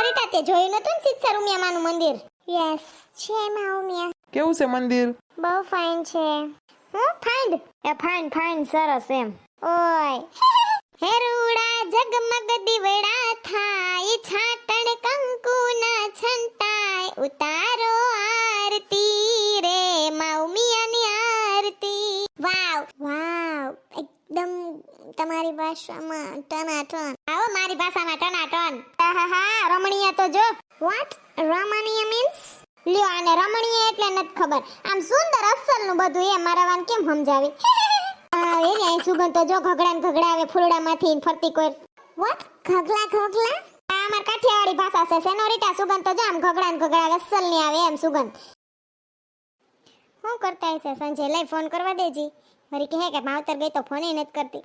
Senorita તે જોયું નતું ને સિત્સર ઉમિયામાનું મંદિર? યસ છે માં ઉમિયા કેવું છે મંદિર? બહુ ફાઇન છે. હું ફાઇન એ ફાઇન ફાઇન સરસ એમ. ઓય. હેરુડા જગમગ દીવડા થાય છાટણ કંકુ ના છંટાય. ઉતારો આરતી રે માઉમિયાની આરતી. વાવ વાવ એકદમ તમારી ભાષામાં ટનાટન. આવો, મારી ભાષામાં ટનાટન. હા રમણીય તો જો. વોટ રમણીય મીન્સ લ્યો આને રમણીય એટલે નથી ખબર. આમ સુંદર અસલનું બધું એ મારા વાન કેમ સમજાવી? એ ને સુગંધ તો જો ઘગડા ને ઘગડા આવે, ફૂલડામાંથી ફરતી કોઈ. વોટ ઘગલા ઘગલા? આ અમાર કાઠિયાવાડી ભાષા છે, સેનોરિટા સુગંધ તો જો આમ ઘગડા ને ઘગડા અસલની આવે એમ સુગંધ. શું કરતા હશે સંજય? લઈ ફોન કરવા દેજી. મારી કહે કે માવતર ગઈ તો ફોન નથી કરતી.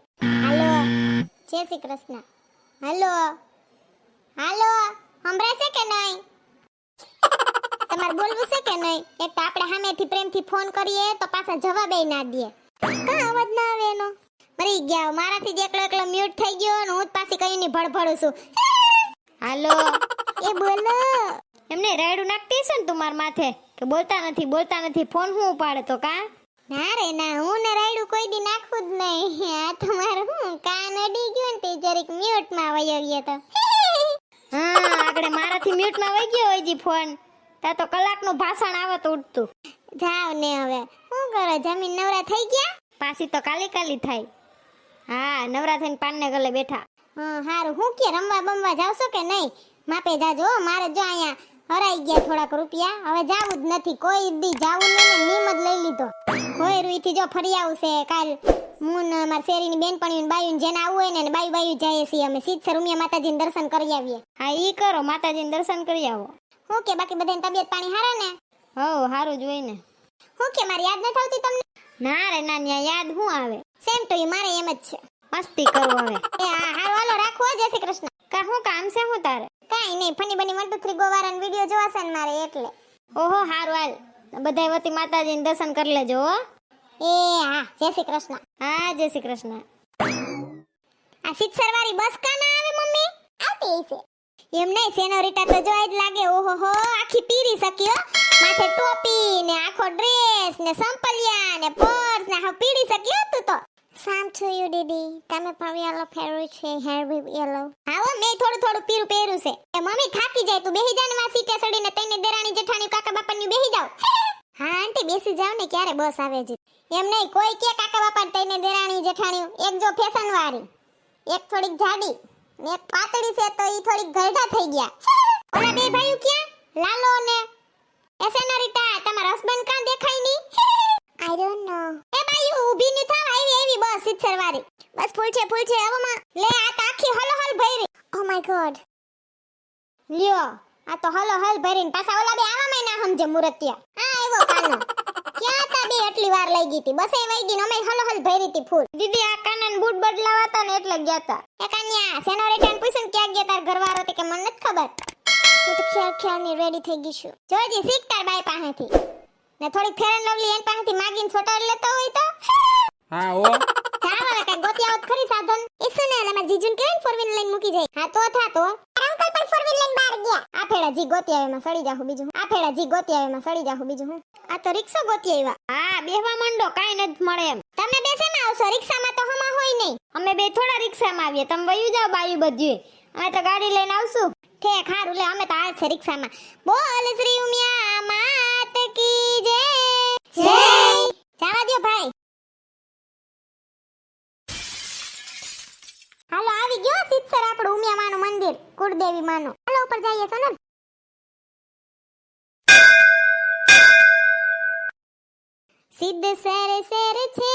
જય શ્રી કૃષ્ણ. હાલો. હાલો. સંભળાય છે કે નહીં? તમારે બોલવું છે કે નહીં? એક તો આપણે સામેથી પ્રેમથી ફોન કરીએ તો પાછા જવાબ ના દે. કા અવાજ ના આવે એનો? મરી ગયા મારાથી જ એકલો એકલો મ્યુટ થઈ ગયો ને હું જ પાછી કઈ ની ભડભડું છું. હાલો. એ બોલો. એમને રાયડું નાખતી છે ને તું માથે? કે બોલતા નથી બોલતા નથી. ફોન હું ઉપાડે તો કા? ના રે, ના, હું ને રાયડું કોઈ દી નાખું જ નહીં. આ તમારું હું, કાન અડી ગયો ને તે જરીક મ્યુટમાં વયો ગયો તો. હા, આગળ મારાથી મ્યુટમાં વઈ ગયો હોય ફોન. તા તો કલાકનું ભાષણ આવે તો ઉઠતું. જાવ ને હવે. શું કરો, જમીન નવરા થઈ ગયા? પાછી તો કાલી કાલી થાય. હા, નવરા થઈને પાનને ગલે બેઠા. હા, હારું. હું કે, રમવા બમવા જાવશો કે નહીં? માપે જાજો. મારે જો અહીંયા હરાઈ ગયા થોડાક રૂપિયા. હવે જાવું જ નથી. કોઈ દી જાવું નહીં ને નીમ જ લઈ લીધો. કોઈ રૂઈથી જો ફરી આવશે. કાલ હું ને મારી શેરીની બેનપણીઓ ને બાયું જેને આવવું હોય ને બાયું બાયું જઈએ છીએ અમે. સીધસર ઉમિયા માતાજીને દર્શન કરી આવીએ. હા ઈ કરો. માતાજીને દર્શન કરી આવો. હું કે બાકી બધાની તબિયત પાણી હારા ને? હો સારું જ હોય ને. હું કે મારી યાદ નથી આવતી તમને? ના રે ના ન્યા યાદ હું આવે? સેમ ટુ યુ મારે એમ જ છે. મસ્તી કરો હવે. એ હા હારું હાલો રાખો જય શ્રી કૃષ્ણ. કા શું કામ છે હું તારે? કાંઈ નહીં ફની બની વન ટુ થ્રી ગોવારાનો વીડિયો જોવાશે ને મારે એટલે. ઓહો હારું હાલ. બધાય વતી માતાજીને દર્શન કરી લેજો હો. એ હા જય શ્રી કૃષ્ણ. હા જય શ્રી કૃષ્ણ. આ સિત્સર વાળી બસ કા ના આવે મમ્મી? આવતી હશે. એમ નહીં સેનોરિટા તો જોઈ જ લાગે. ઓહો હો આખી પીરી શક્યો માથે ટોપી ને આખો ડ્રેસ ને સંપલિયા ને પર્સ ને હા પીરી શક્યો સામ ટુ યુ દીદી તમે પણ યલો પહેર્યું છે હેર બી યલો હા, મેં થોડું થોડું પીરું પહેર્યું છે. એ મમ્મી થાકી જાય, તું બેહી જા ને માં સીટે સડીને તઈને દેરાણી, જેઠાણી, કાકા બાપાની બેહી જાવ હા, આંટી, બેસી જાવ ને, ક્યારે બસ આવે છે. એમ નહીં, કોઈ કે કાકા બાપા તઈને દેરાણી, જેઠાણી, એક જો ફેશન વાળી. એક થોડીક જાડી ને એક પાતળી છે, તો ઈ થોડીક ગરડા થઈ ગયા. ઓલા બે ભાઈઓ ક્યાં? લાલો ને એસેનોરિટા તમારા હસબન્ડ કાં દેખાયની આઈ ડોન્ટ નો એ બાયુ ઊભી ની થાવ આવી આવી બસ સિત્સર વાળી બસ, ફૂલ છે ફૂલ છે. હવે માં, લે, આ તો આખી હલો હલ ભરી. ઓ માય ગોડ લ્યો, આ તો હલો હલ ભરીને પાછા ઓલા બે આવા મહિના સમજે મુરતિયા આ આવ્યો કાનો. ક્યાં તા બે એટલી વાર લઈ ગઈ હતી બસે વઈ ગઈ અમે હલો હલ ભરી હતી ફૂલ. દીદી, આ કાનન બૂટ બદલાવા હતા ને એટલે ગયા હતા એ કન્યા રિટર્ન પૂછ્યું ક્યાં ગયા તાર ઘરવાળો તે કે મને નથી ખબર. હું તો ખ્યાલ, ખ્યાલની રેડી થઈ ગઈ છું. જોજી શીખ તાર બાઈ પાસેથી. ને થોડી ફેર એન્ડ લવલી એન પાસેથી માગીને છોટાડી લેતો હોય તો. હા ઓ જાવ હવે કઈ ગોતી આવત ખરી સાધન. એ શું ને અમાર જીજુન કેવું ફોર વ્હીલ લઈને મૂકી જાય? હા તો થા તો. અંકલ પણ ફોર વ્હીલ લઈને બહાર ગયા. આ ફેડા જી ગોતી આવે એમાં સડી જાહું બીજું આ ફેડા જી ગોતી આવે એમાં સડી જાહું બીજું હું. આ તો રિક્ષો ગોતી આવ્યા. હા બેહવા માંડો કાઈ નથી મળે એમ. તમે બેસેમાં આવશો રિક્ષામાં તો હમા હોય નહીં. અમે બે થોડા રિક્ષામાં આવીએ તમે વયું જાઓ બાયું બધું અમે તો ગાડી લઈને આવશું. ઠેક હારું લે અમે તો હાલ છે રિક્ષામાં. બોલ શ્રી ઉમિયા માત કી જય. જય. જવા દો ભાઈ. આવી ગયો સિત્સર આપણું ઉમિયામાનું મંદિર, કુળદેવી માનું. ઉપર જઈએ સોનલ. સિદ્ધ સર સર છે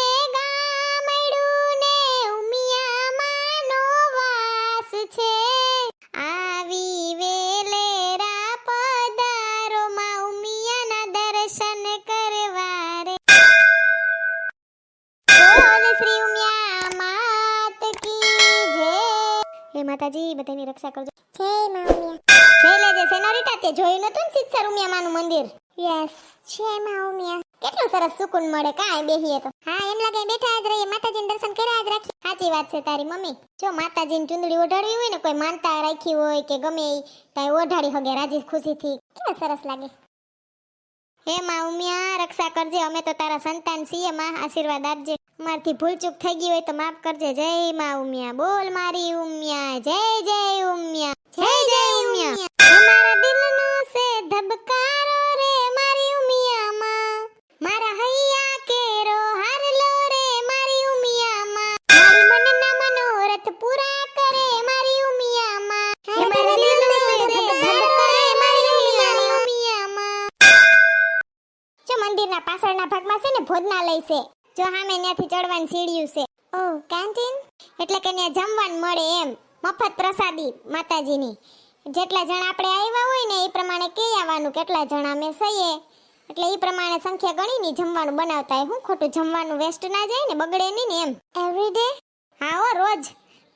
બધાની રક્ષા કરજો. જય મા ઉમિયા. જય લેજે સેનોરિટા તે જોયું નતું ને સિત્સર ઉમિયા માનું મંદિર? યસ, જય મા ઉમિયા. કેટલું સરસ સુકૂન મળે કાંઈ બેહીએ તો. હા, એમ લાગે બેઠા જ રહીએ, માતાજીને દર્શન કર્યા જ રાખીએ. સાચી વાત છે તારી મમ્મી. જો માતાજીની ચુંદડી ઓઢાડવી હોય ને, કોઈ માનતા રાખી હોય કે ગમે એ તાઈ ઓઢાડી હગે રાજી ખુશીથી. કેવા સરસ લાગે. હે મા ઉમિયા, રક્ષા કરજે, અમે તો તારા સંતાન છીએ, માં, આશીર્વાદ આપજે. મારથી ભૂલચૂક થઈ ગઈ હોય તો માફ કરજે. જય માં ઉમિયા. બોલ મારી ઉમિયા. જય જય ઉમિયા. જય જય ઉમિયા. દિલનો જો સામે ત્યાંથી ચડવાની સીડીયું છે. ઓ કેન્ટીન એટલે કે ત્યાં જમવાનું મળે એમ. મફત પ્રસાદી માતાજીની. જેટલા જણ આપણે આવ્યા હોય ને એ પ્રમાણે કહી આવવાનું? કેટલા જણ અમે સહીએ? એટલે એ પ્રમાણે સંખ્યા ગણીને જમવાનું બનાવતા હું ખોટું જમવાનું વેસ્ટ ના જાય ને બગડે નહીં ને એમ. એવરીડે હા હો રોજ.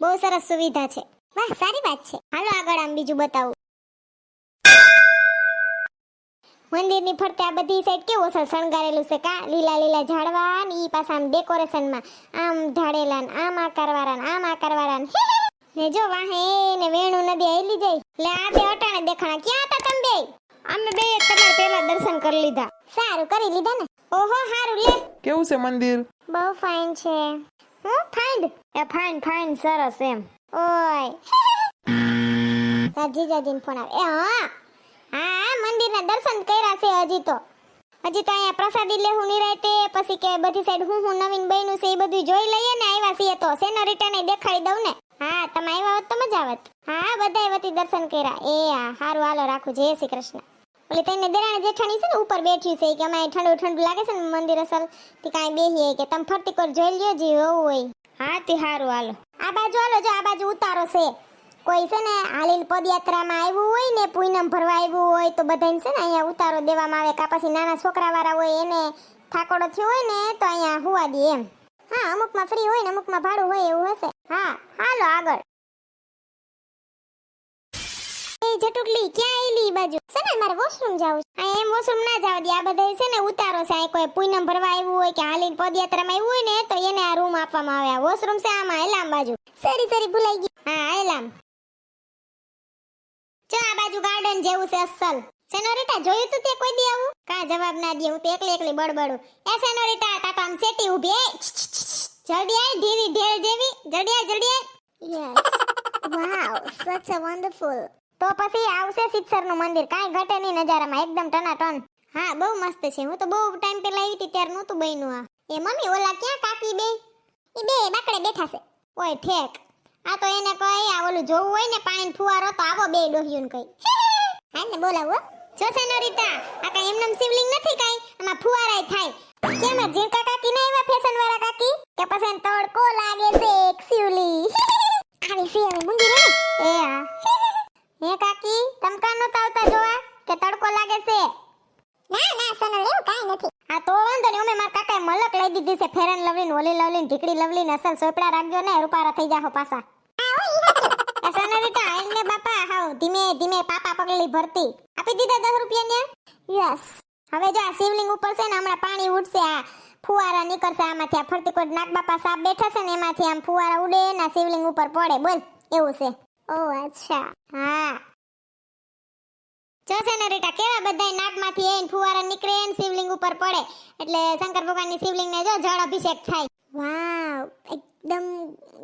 બહુ સરસ સુવિધા છે. વાહ સારી વાત છે. હાલો આગળ આમ બીજું બતાવું. મંદિરની ફરતે આ બધી સાઈડ કેવું અસર શણગારેલું છે કા? લીલા લીલા ઝાડવા ને ઈ પાછા આમ ડેકોરેશનમાં આમ ઢાળેલા ને આમ આકારવાળા ને આમ આકારવાળા ને. ને જો વાહે ને વેણુ નદી આયલી જાય. એટલે આ બે અટાણે દેખાણા. ક્યાં હતા તમે બે? અમે બે તમે પહેલા દર્શન કરી લીધા. સારું કરી લીધા ને. ઓહો સારું લે. કેવું છે મંદિર? બહુ ફાઇન છે. હું ફાઇન એ ફાઇન ફાઇન સરસ એમ. ઓય. તાર જાજીન ફોન આવે. એ હા. હા મંદિરના દર્શન કર્યા છે હજી તો. હજી તો અહીંયા પ્રસાદી લેવું નિરાયતે, પછી કે બધી સાઈડ હું હું નવીન બન્યું છે એ બધું જોઈ લઈએ ને, આવ્યા છીએ તો. સેનોરિટાને દેખાડી દઉં ને? હા, તમે આવ્યા હોત તો મજા આવત. હા, બધાય વતી દર્શન કર્યા. એ હા સારું હાલો, રાખું. જય શ્રી કૃષ્ણ. એટલે તઈને દેરાણી જેઠાણી છે ને, ઉપર બેઠી છે, કે અમારે ઠંડુ ઠંડુ લાગે છે ને મંદિર અસલ, તે કાંઈ બેહીએ કે તમે ફરતી કોર જોઈ લ્યો, જે હોવું હોય. હા, તે સારું હાલો. આ બાજુ હાલો, જો આ બાજુ ઉતારો છે. કોઈ છે ને હાલીને પદયાત્રામાં આવ્યું હોય ને પૂનમ ભરવા આવ્યું હોય તો બધાને છે ને અહીંયા ઉતારો દેવામાં આવે કાં પછી નાના છોકરાવાળા હોય એને થાકોડો થયો હોય ને તો અહીંયા હુવા દે એમ. હા, અમુકમાં ફ્રી હોય ને અમુકમાં ભાડું હોય એવું હશે. હા, હાલો આગળ. જટુકલી, ક્યાં આયલી બાજુ? છે ને મારે વોશરૂમ જવું છે. આ એમ વોશરૂમ ના જવા દે. આ બધા છે ને ઉતારો છે. આ કોઈ પૂનમ ભરવા આવ્યું હોય કે પદયાત્રા પદયાત્રામાં આવ્યું હોય ને તો એને આ રૂમ આપવામાં આવે. વોશરૂમ છે આમાં, એલામ બાજુ. સરી સરી ભૂલાઈ ગઈ હા, એલામ. જો આ બાજુ ગાર્ડન જેવું છે અસલ. સેનોરિટા જોયું તું તે કોઈ દી આવું? કા જવાબ ના દે હું તો એકલી એકલી બડબડું એ સેનોરિટા તા આમ સેટી ઊભી એ જલ્દી આય ધીરી ઢેલ દેવી જલ્દી આય જલ્દી આય. યસ વાવ સચ અ વન્ડરફુલ તો પછી આવશે સિત્સરનું મંદિર. કાંઈ ઘટે નહીં નજારામાં એકદમ ટનાટન. હા બહુ મસ્ત છે. હું તો બહુ ટાઈમ પહેલા આવી હતી ત્યારે નહોતું બન્યું આ. એ મમ્મી ઓલા ક્યાં કાકી બે? એ બે બાકડે બેઠા છે. ઓય ઠેક. આ તો એને કહે આ ઓલું જોવું હોય ને પાણી ફુવારો, તો આવો બે ડોહ્યું કઈ. હા ને બોલાવો જો સેનોરિટા આ કઈ એમનેમ શિવલિંગ નથી કઈ, આમાં ફુવારાય થાય. કેમ આ ઝીણકા કાકી ના એવા ફેશન વાળા કાકી? કે પછી એને તડકો લાગે છે એક શિવલી આવી છે હવે રે એ આ હે કાકી તમકા નો તાવતા જોવા કે તડકો લાગે છે? ના ના, સોનલ, એવું કાઈ નથી. આ તો વાંધો ને અમે મારા કાકાએ મલક લઈ દીધી છે ફેરન લવલી ને ઓલી લવલી ને ઢીકડી લવલી ને અસલ સોપડા રાખજો ને, રૂપારા થઈ જાહો પાછા. એ શિવલિંગ ઉપર છે ને હમણાં પાણી ઉડશે શિવલિંગ ઉપર પડે. બોલ, એવું છે. ઓ, અચ્છા. હા. જો ને કેવા બધા નાકમાંથી એન ફુવારા નીકળે ને શિવલિંગ ઉપર પડે? એટલે શંકર ભગવાનની શિવલિંગને જો જળ અભિષેક થાય. વાવ એકદમ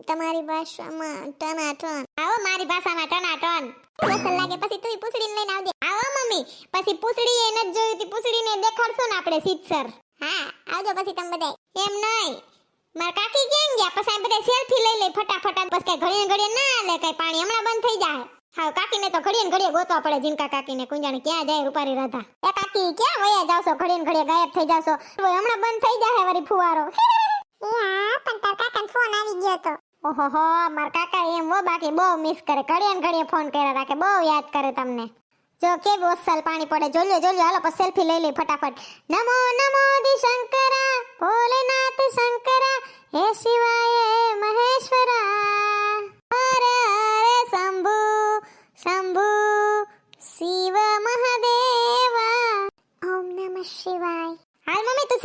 તમારી ભાષામાં ટનાટન આવો મારી ભાષામાં ટનાટન બેસન લાગે, પછી તું પૂછડીને લઈને આવજે. આવો મમ્મી, પછી પૂછડી એને જ જોઈ હતી પૂછડીને દેખાડશો ને આપણે સીતસર હા, આવજો પછી તમે બધા એમ નહીં. મારા કાકી ક્યાં ગયા? પછી આ બધા સેલ્ફી લઈ લઈ, ફટાફટ પછી કઈ ઘડીએ ઘડીએ ના લે કઈ પાણી હમણાં બંધ થઈ જાય. હા કાકીને તો ઘડીએ ઘડીએ ગોતવા પડે જીનકા કાકીને. કુંજાણે ક્યાં જાય રૂપારી રાધા? એ કાકી, ક્યાં વયા જાવશો? ઘડીએ ને ઘડીએ ગાયબ થઈ જાવ છો હમણાં બંધ થઈ જાય વરી ફુવારો. ઘડીએ ને ઘડીએ ફોન કર્યા રાખે, બહુ યાદ કરે તમને. જો કેવું ઓસલ પાણી પડે. જોલ્યો જોલ્યો, હાલો, પછી સેલ્ફી લઈ લઈ ફટાફટ. નમો નમો દી શંકરા, ભોલેનાથ શંકરા, હે શિવાય મહેશ્વરા હરે હરે શંભુ શંભુ શિવ મહાદેવા ઓમ નમઃ શિવાય હાલ મમ્મી તું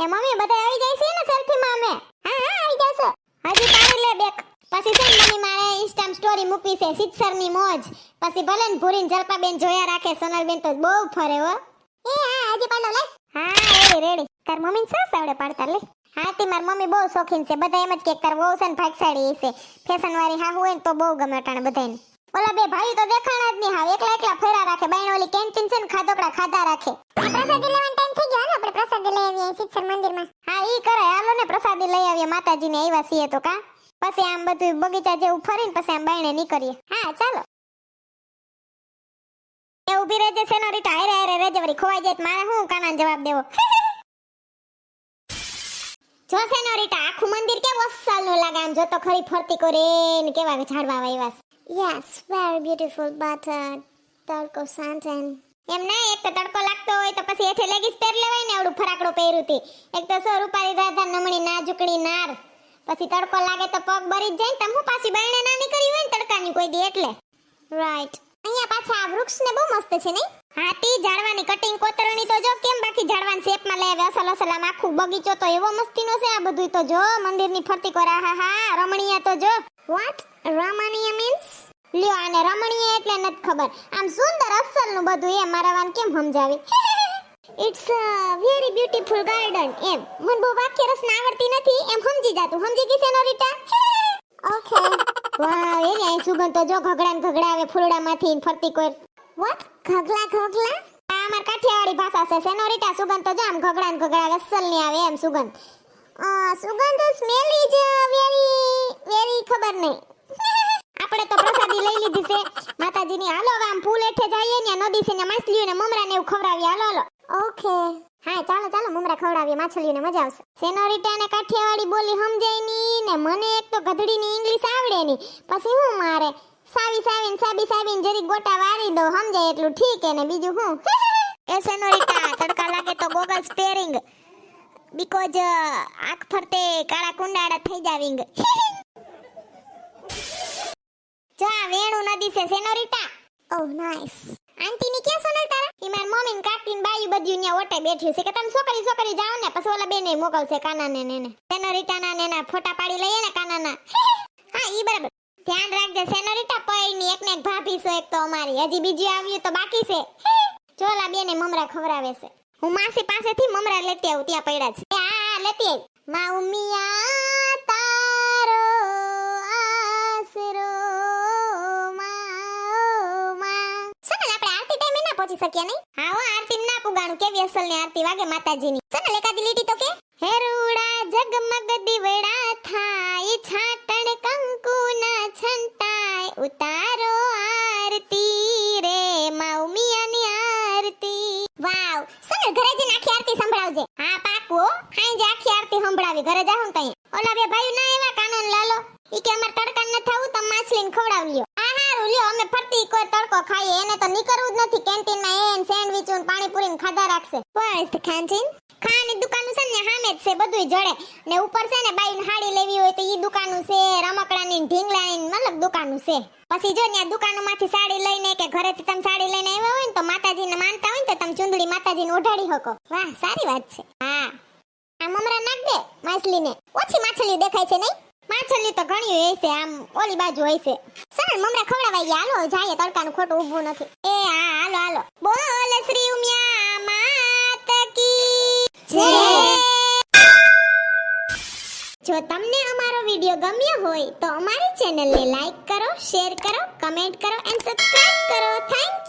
એ મમ્મી બધા આવી જાય છે ને સેલ્ફીમાં અમે હા હા આવી જશો હજી પાડી લે બેક પછી છે ને મમ્મી મારે ઇન્સ્ટામ સ્ટોરી મૂકવી છે સિત્સરની મોજ પછી ભલે ને ભૂરીને જલપાબેન જોયા રાખે સોનલબેન તો બહુ ફરે હો. એ હા આજે પાડો લે. હા એ રેડી. તાર મમ્મી ને સરસ આવડે પાડતા લે. હા તે માર મમ્મી બહુ શોખીન છે. બધા એમ જ કે તાર વહુ છે ને ભાગસાડી છે ફેશન વાળી હા હોય ને તો બહુ ગમે અટાણે બધાને ઓલા બે ભાઈ તો દેખાણા જ નહીં હા એકલા એકલા ફેરા રાખે. બાયણ ઓલી કેન્ટીન છે ને ખાધોકડા ખાધા રાખે. પ્રસાદી લેવાનો ટાઈમ થઈ ગયો ને આપણે પ્રસાદી લઈ આવીએ શિક્ષણ મંદિરમાં. હા ઈ કરે. હાલો ને પ્રસાદી લઈ આવીએ. માતાજીને આવ્યા છીએ તો કા. પછી આમ બધું બગીચા જેવું ફરીને પછી આમ બાયણે નીકળીએ. હા ચાલો. એ ઊભી રહેજે સેનોરીટા હારે હારે રહેજે વરી ખોવાઈ જાય મારે હું કાનાને જવાબ દેવો? જો સેનોરીટા આખું મંદિર કેવું અસલનું લાગે આમ જો તો ખરી ફરતી કરે ને કેવા ઝાડવા વાવ્યા યસ વેરી બ્યુટીફુલ બટ તડકો શાંત એમ ના એક તો તડકો લાગતો હોય તો પછી એઠે લેગીસ પહેર લેવાય ને આવડું ફરાકડો પહેર્યું તી. એક તો સો રૂપારી રાધા નમણી ના નાજુકડી નાર. પછી તડકો લાગે તો પગ બરી જ જાય ને તમે હું પાછી બાયણે ના નીકળી હોય ને તડકાની કોઈ દી એટલે. રાઈટ અહીંયા પાછા આ વૃક્ષ બહુ મસ્ત છે નહીં? હાથી ઝાડવાની કટિંગ કોતરણી તો જો કેમ બાકી ઝાડવાની શેપમાં લે આવે અસલ આમ આખું બગીચો તો એવો મસ્તીનો છે આ બધું તો જો મંદિરની ફરતી કોરા, હા હા, રમણીય તો જો. વોટ રમણીય મીન્સ લ્યો આને રમણીય એટલે નથી ખબર. આમ સુંદર અસલનું બધું એમ, મારા વાન કેમ સમજાવી? ઇટ્સ વેરી બ્યુટીફુલ ગાર્ડન એમ. મને બહુ વાક્ય રચના આવડતી નથી, એમ સમજી જાતું. સમજી ગઈ છે નોરીટા ઓકે વાહ એ ને સુગંધ તો જો ઘગડા ને ઘગડા આવે ફૂલડામાંથી ફરતી કોઈ. વોટ ઘગલા ઘગલા? આ અમાર કાઠિયાવાડી ભાષા છે સેનોરિટા સુગંધ તો જો આમ ઘગડા ને ઘગડા આવે અસલની આવે એમ સુગંધ. અ, સુગંધ સ્મેલ ઇઝ વેરી વેરી ખબર નહીં. આપણે તો પ્રસાદી લઈ લીધી છે. માતાજીની હાલો હવે આમ ફૂલ હેઠે જઈએ ને નદી છે ને માછલીઓ ને મમરા ને એવું ખવડાવીએ. હાલો હાલો. ઓકે હા ચાલો ચાલો. મમરા ખવડાવીએ, માછલીઓને મજા આવશે. સેનોરિટા ને કાઠિયાવાડી બોલી સમજાયની ને મને એક તો ગધડીની ઇંગ્લિશ આવડે ની પછી હું મારે સાવી સાવીને સાબી સાબીને જરી ગોટા વારી દો સમજાય એટલું ઠીક ને બીજું હું? એ સેનોરિટા, તડકા લાગે તો ગોગલ્સ પેરિંગ બીકોઝ આંખ ફરતે કાળા કુંડાળા થઈ જાવિંગ જા, વેણુ નદી છે, સેનોરિટા. ઓહ નાઈસ આંટી ની ક્યાં ને ન્યા ઓટે બેઠી છે કે તમે છોકરી છોકરી જાઓ ને, પછી ઓલા બેને મોકલશે કાનાને ને ને. સેનોરિટા ના એના ફોટા પાડી લઈએ ને કાનાના. હા, ઈ બરાબર. ધ્યાન રાખજે, સેનોરિટા પઈ ની એક ને એક ભાભી છે એક તો અમારી. હજી બીજી આવ્યું તો બાકી છે. ચોલા બેને મમરા ખવરાવે છે. હું માસી પાસેથી મમરા લેતી આવું, ત્યાં પડ્યા છે. હા લેતી આવી મા ઉમિયા પહોંચી શક્યા નહીં? હા હો, આરતી ના પુગાણું. કેવી અસલ ને આરતી વાગે માતાજીની? સોનલ એકાદી લીટી તો કે? હેરુડા જગમગ દીવડા થાય, છાટણ કંકુ ના છંટાય. ઉતારો આરતી રે માઉમિયાની આરતી. વાવ સને ઘરે જઈને આખી આરતી સંભળાવજે. હા, પાકું હો હાંજે આખી આરતી સંભળાવી. ઘરે જાહું તઈ. ઓલા બે ભાઈ ના એવા કાનન લાલો? ઈ કે અમાર તડકા ન થવું, તો માછલીને ખવડાવ લ્યો. અમે ફરતી કોઈ તડકો ખાઈએ, એને તો નીકળવું જ નથી. કેન્ટીનમાં એન સેન્ડવિચ ને પાણીપુરી ખાધા રાખશે. પણ ખાંચીન ખાની દુકાન છે ને સામે જ છે બધું જડે. ને ઉપર છે ને બાઈ હાડી લેવી હોય તો ઈ દુકાનું છે, રમકડાની ઢીંગલાની મતલબ દુકાનું છે. પછી જો ત્યાં દુકાનોમાંથી સાડી લઈને કે ઘરેથી તમે સાડી લઈને આવ્યા હોય ને, તો માતાજીને માનતા હોય ને, તો તમે ચુંદડી માતાજીને ઓઢાડી શકો. વાહ, સારી વાત છે. હા. આ મમરા નાખ દે, માછલીને. ઓછી માછલી દેખાય છે નહીં? માછલી તો ઘણી હોય છે, આમ ઓલી બાજુ હોય છે. સરળ મમરા ખવડાવાઈ ગયા હાલો જાય તડકાનું ખોટું ઊભું નથી. એ હા, હાલો હાલો. બોલ શ્રી ઉમિયા માત કી જય. જો તમને અમારો વિડિયો ગમ્યો હોય તો અમારી ચેનલને લાઈક કરો, શેર કરો, કમેન્ટ કરો, એન્ડ સબસ્ક્રાઇબ કરો. થેન્ક